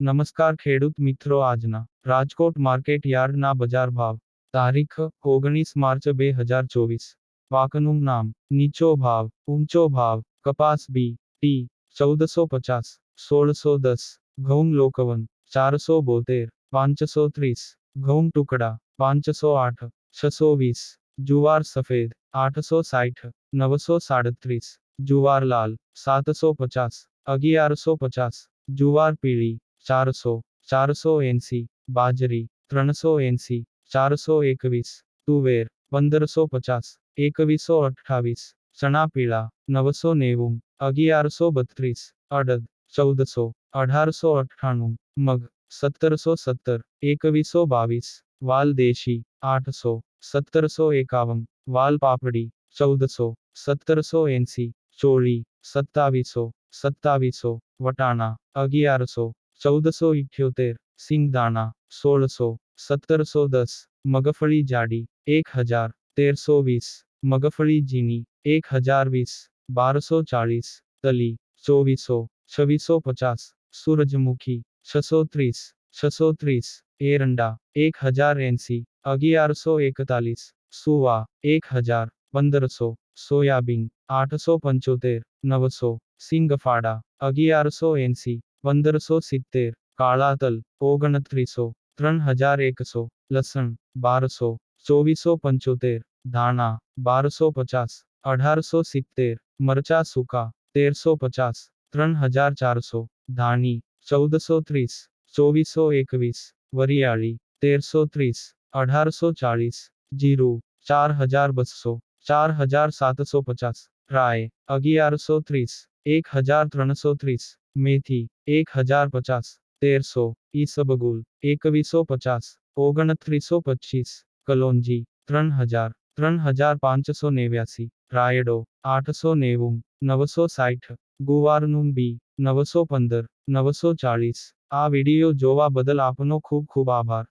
નમસ્કાર ખેડૂત મિત્રો આજના રાજકોટ માર્કેટ યાર્ડના બજાર ભાવ તારીખ ઓગણીસ માર્ચ બે હજાર ચોવીસ પાકનું નામ નીચો ભાવ ઊંચો ભાવ કપાસ બી ટી ચૌદસો પચાસ સોળસો દસ ઘઉં લોકવન ચારસો બોતેર પાંચસો ત્રીસ ઘઉં ટુકડા પાંચસો આઠ છસો વીસ જુવાર સફેદ આઠસો સાઠ નવસો સાડત્રીસ જુવાર લાલ સાતસો પચાસ અગિયારસો પચાસ જુવાર પીળી ચારસો ચારસો એંસી બાજરી ત્રણસો એંસી ચારસો એકવીસ તુવેર પંદરસો પચાસ એકવીસો અઠ્ઠાવીસ ચણા પીળા નવસો નેવું અગિયારસો બત્રીસ અડદ ચૌદસો અઢારસો અઠ્ઠાણું મગ સત્તરસો સત્તર એકવીસો બાવીસ વાલ દેશી આઠસો સત્તરસો એકાવન વાલ પાપડી ચૌદસો સત્તરસો એંસી ચોળી સત્તાવીસો સત્તાવીસો વટાણા અગિયારસો चौदह सौ इठ्योतेर सिंगदाना सोलह सौ सत्तर सौ दस, मगफली जाडी, एक हज़ार तेरह सौ बीस, मगफली जीनी, एक हज़ार बीस, बारह सौ चालीस, तली, चौबीस चौबीसो छब्बीस सौ पचास, सूरजमुखी छ सौ तीस छ सौ तीस, एरंडा, एक हज़ार एनसी अग्यारह सौ इकतालीस सुवा, एक हज़ार पंद्रह सौ, सोयाबीन, आठ सौ पंचोतेर नव सौ, सिंगफाड़ा अग्यारह सौ एनसी પંદરસો સિત્તેર કાળા તલ ઓગણત્રીસો ત્રણ હજાર એકસો લસણ બારસો ચોવીસો પંચોતેર ધાણા બારસો પચાસ અઢારસો સિત્તેર મરચા સૂકા તેરસો પચાસ ત્રણ હજાર ચારસો ધાણી ચૌદસો ત્રીસ ચોવીસો એકવીસ વરિયાળી તેરસો ત્રીસ અઢારસો ચાળીસ જીરું ચાર હજાર બસો ચાર હજાર સાતસો પચાસ રાય અગિયારસો ત્રીસ એક હજાર ત્રણસો ત્રીસ મેથી, એક હજાર પચાસ, તેરસો, ઈસબગુલ, એકવીસો પચાસ, ઓગણત્રીસો પચીસ, કલોંજી, ત્રણ હજાર ત્રણ હજાર પાંચસો નેવ્યાસી, રાયડો, આઠસો નેવું, નવસો સાઠ, ગુવારનું બી, નવસો પંદર, નવસો ચાળીસ. આ વીડિયો જોવા બદલ આપનો ખૂબ ખૂબ આભાર.